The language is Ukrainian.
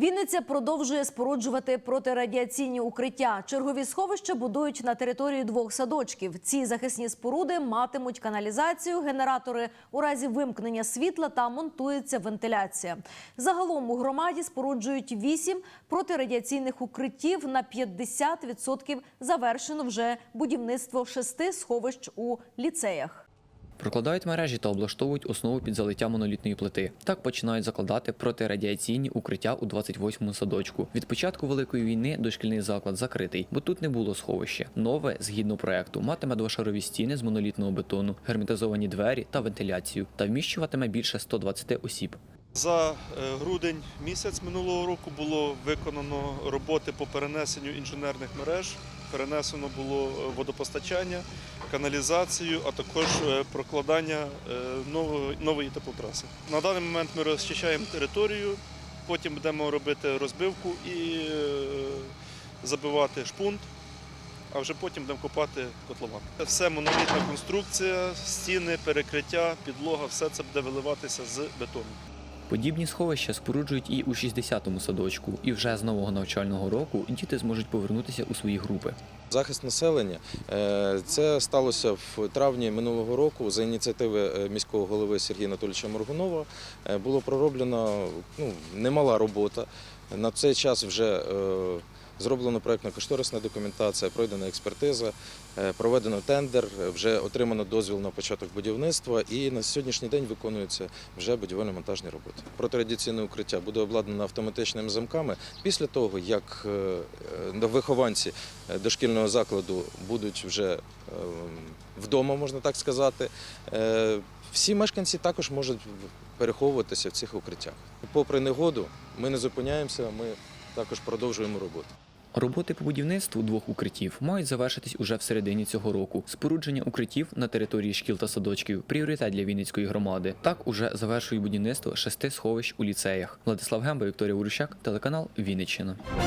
Вінниця продовжує споруджувати протирадіаційні укриття. Чергові сховища будують на території двох садочків. Ці захисні споруди матимуть каналізацію, генератори у разі вимкнення світла та монтується вентиляція. Загалом у громаді споруджують вісім протирадіаційних укриттів. На 50% завершено вже будівництво шести сховищ у ліцеях. Прокладають мережі та облаштовують основу під залиття монолітної плити. Так починають закладати протирадіаційні укриття у 28-му садочку. Від початку великої війни дошкільний заклад закритий, бо тут не було сховища. Нове, згідно проекту, матиме двошарові стіни з монолітного бетону, герметизовані двері та вентиляцію, та вміщуватиме більше 120 осіб. За е, грудень місяць минулого року було виконано роботи по перенесенню інженерних мереж, перенесено було е, водопостачання, каналізацію, а також е, прокладання е, нової, нової теплотраси. На даний момент ми розчищаємо територію, потім будемо робити розбивку і е, забивати шпунт. А вже потім будемо копати котлован. Все монолітна конструкція, стіни, перекриття, підлога, все це буде виливатися з бетону. Подібні сховища споруджують і у 60-му садочку, і вже з нового навчального року діти зможуть повернутися у свої групи. Захист населення е, це сталося в травні минулого року за ініціативи е, міського голови Сергія Анатолійовича Моргунова. Е, Було пророблено ну, немала робота. На цей час вже зроблено проєктно-кошторисна документація, пройдена експертиза, е, проведено тендер, е, вже отримано дозвіл на початок будівництва і на сьогоднішній день виконуються вже будівельно-монтажні роботи. Протирадіаційне укриття буде обладнано автоматичними замками. Після того, як е, вихованці дошкільного закладу будуть вже вдома, можна так сказати, всі мешканці також можуть переховуватися в цих укриттях. Попри негоду, ми не зупиняємося, ми також продовжуємо роботу. Роботи по будівництву двох укриттів мають завершитись уже в середині цього року. Спорудження укриттів на території шкіл та садочків пріоритет для Вінницької громади. Так уже завершують будівництво шести сховищ у ліцеях. Владислав Гемба, Вікторія Урущак, телеканал Вінниччина.